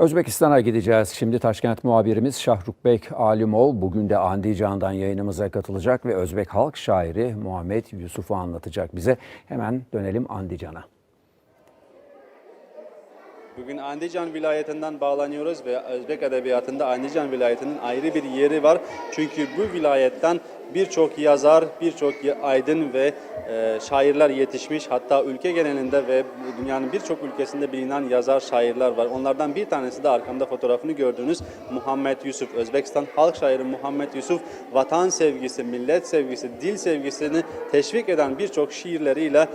Özbekistan'a gideceğiz. Şimdi Taşkent muhabirimiz Şahrukbek Alimol bugün de Andijan'dan yayınımıza katılacak ve Özbek halk şairi Muhammed Yusuf'u anlatacak bize. Hemen dönelim Andijan'a. Bugün Andijan vilayetinden bağlanıyoruz ve Özbek Edebiyatı'nda Andijan vilayetinin ayrı bir yeri var. Çünkü bu vilayetten birçok yazar, birçok aydın ve e, şairler yetişmiş. Hatta ülke genelinde ve dünyanın birçok ülkesinde bilinen yazar, şairler var. Onlardan bir tanesi de arkamda fotoğrafını gördüğünüz Muhammed Yusuf. Özbekistan halk şairi Muhammed Yusuf vatan sevgisi, millet sevgisi, dil sevgisini teşvik eden birçok şiirleriyle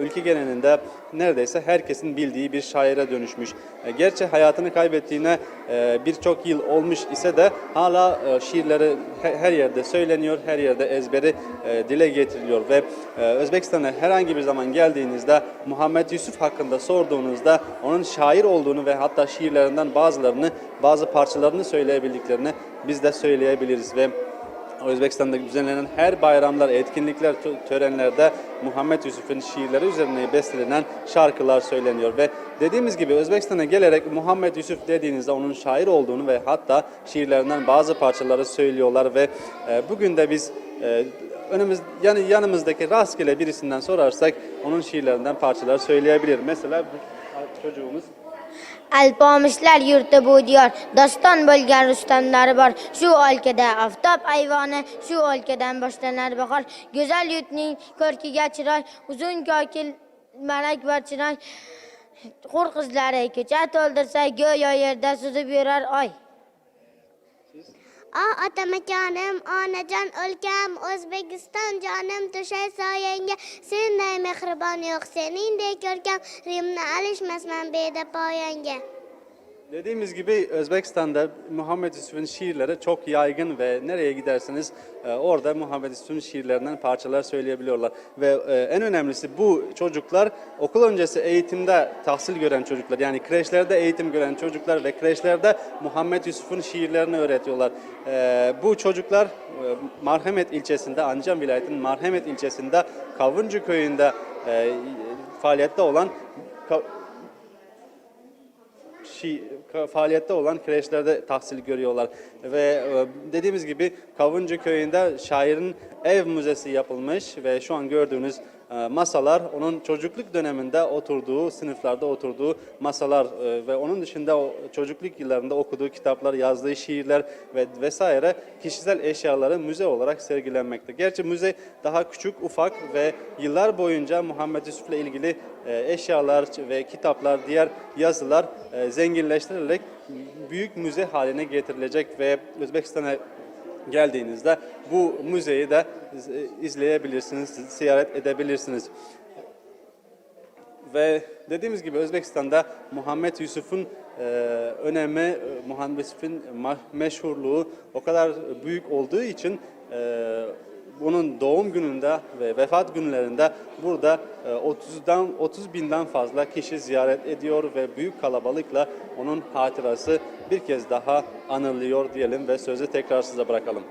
ülke genelinde neredeyse herkesin bildiği bir şaire dönüşmüş. E, Gerçi hayatını kaybettiğine e, birçok yıl olmuş ise de hala e, şiirleri he- her yerde söyleniyor, her yerde ezberi e, dile getiriliyor ve Özbekistan'a herhangi bir zaman geldiğinizde Muhammed Yusuf hakkında sorduğunuzda onun şair olduğunu ve hatta şiirlerinden bazılarını, bazı parçalarını söyleyebildiklerini biz de söyleyebiliriz ve Özbekistan'da düzenlenen her bayramlar, etkinlikler, tö- törenlerde Muhammed Yusuf'un şiirleri üzerine bestelenen şarkılar söyleniyor ve dediğimiz gibi Özbekistan'a gelerek Muhammed Yusuf dediğinizde onun şair olduğunu ve hatta şiirlerinden bazı parçaları söylüyorlar ve e, bugün de biz e, önümüz yani yanımızdaki rastgele birisinden sorarsak onun şiirlerinden parçalar söyleyebilir. Mesela bu çocuğumuz Alpomishlar yurti bu diyor. Doston bo'lgan rustamlari bor. Shu o'lkada oftob ayvoni shu o'lkadan boshlanar bahor. Go'zal yurtning ko'rkiga chiroy uzun kokil malak va chiroy. Hur qizlari ko'cha to'ldirsa go'yo yerda suzib yurar oy. O otamajonim, onajon o'lkam, O'zbekiston jonim to'shay soyangga. Senday mehribon yo'q, seningdek ko'rkam, Rimni alishmasman beda poyanga. Dediğimiz gibi Özbekistan'da Muhammed Yusuf'un şiirleri çok yaygın ve nereye giderseniz e, orada Muhammed Yusuf'un şiirlerinden parçalar söyleyebiliyorlar. Ve e, en önemlisi bu çocuklar okul öncesi eğitimde tahsil gören çocuklar. Yani kreşlerde eğitim gören çocuklar ve kreşlerde Muhammed Yusuf'un şiirlerini öğretiyorlar. E, Bu çocuklar Marhamet ilçesinde, Ancan vilayetinin Marhamet ilçesinde Kavuncu köyünde faaliyette olan Ka- faaliyette olan kreşlerde tahsil görüyorlar. Ve e, dediğimiz gibi Kavuncu köyünde şairin ev müzesi yapılmış ve şu an gördüğünüz masalar onun çocukluk döneminde oturduğu, sınıflarda oturduğu masalar e, ve onun dışında o çocukluk yıllarında okuduğu kitaplar, yazdığı şiirler ve vesaire kişisel eşyaları müze olarak sergilenmekte. Gerçi müze daha küçük, ufak ve yıllar boyunca Muhammed Yusuf'la ilgili e, eşyalar ve kitaplar, diğer yazılar e, zenginleştirilerek büyük müze haline getirilecek ve Özbekistan'a geldiğinizde bu müzeyi de e, izleyebilirsiniz, ziyaret edebilirsiniz. Ve dediğimiz gibi Özbekistan'da Muhammed Yusuf'un e, önemi, e, Muhammed Yusuf'un meşhurluğu o kadar büyük olduğu için e, bunun doğum gününde ve vefat günlerinde burada e, 30'dan 30 binden fazla kişi ziyaret ediyor ve büyük kalabalıkla onun hatırası bir kez daha anılıyor diyelim ve sözü tekrar size bırakalım.